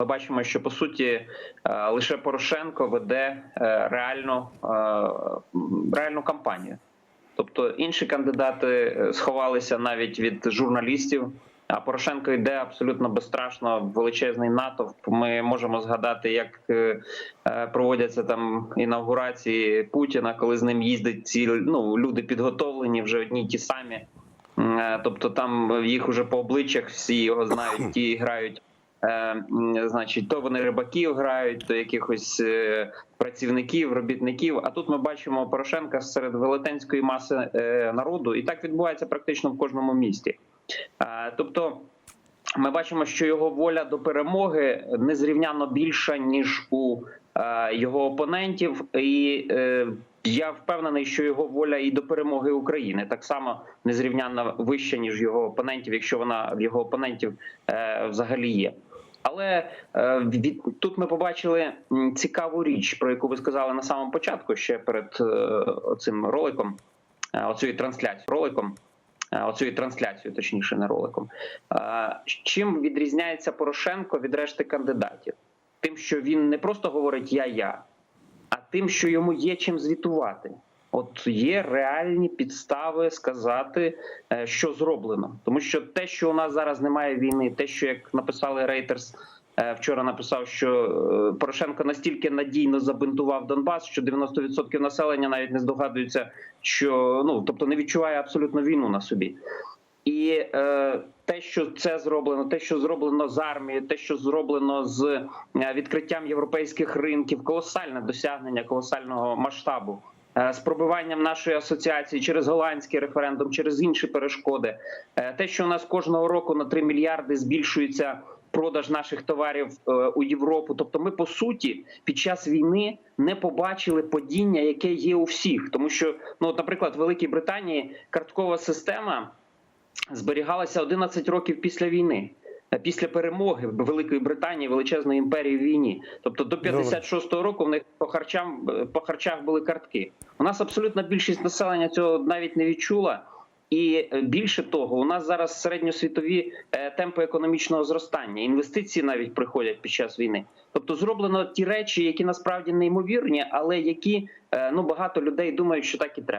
Ми бачимо, що по суті е, лише Порошенко веде е, реальну, е, реальну кампанію. Тобто інші кандидати сховалися навіть від журналістів. А Порошенко йде абсолютно безстрашно в величезний натовп. Ми можемо згадати, як проводяться там інаугурації Путіна, коли з ним їздять ці ну, люди підготовлені, вже одні й ті самі. Тобто там їх уже по обличчях всі його знають, ті грають. Е, значить, то вони рибаків грають, то якихось е, працівників, робітників. А тут ми бачимо Порошенка серед велетенської маси е, народу, і так відбувається практично в кожному місті. Тобто, ми бачимо, що його воля до перемоги незрівняно більша ніж у його опонентів, і я впевнений, що його воля і до перемоги України так само незрівняно вища ніж його опонентів, якщо вона в його опонентів взагалі є. Але е, від тут ми побачили цікаву річ, про яку ви сказали на самому початку, ще перед е, цим роликом, е, оцією трансляцією роликом. Оцією трансляцією, точніше, не роликом. Чим відрізняється Порошенко від решти кандидатів? Тим, що він не просто говорить я-я, а тим, що йому є чим звітувати. От є реальні підстави сказати, е, що зроблено, тому що те, що у нас зараз немає війни, те, що як написали Рейтерс. Вчора написав, що е, Порошенко настільки надійно забинтував Донбас, що 90% населення навіть не здогадуються, що ну тобто не відчуває абсолютно війну на собі. І е, те, що це зроблено, те, що зроблено з армією, те, що зроблено з е, відкриттям європейських ринків, колосальне досягнення колосального масштабу. Е, З пробиванням нашої асоціації через голландський референдум, через інші перешкоди, Е, те, що у нас кожного року на 3 мільярди збільшується продаж наших товарів е, у Європу. Тобто, ми по суті під час війни не побачили падіння, яке є у всіх, тому що, ну, наприклад, в Великій Британії карткова система зберігалася 11 років після війни. Після перемоги Великої Британії величезної імперії в війні, тобто до 56-го року в них по харчам по харчах були картки. У нас абсолютна більшість населення цього навіть не відчула. І е, більше того, у нас зараз середньосвітові е, темпи економічного зростання. Інвестиції навіть приходять під час війни. Тобто зроблено ті речі, які насправді неймовірні, але які е, ну багато людей думають, що так і треба.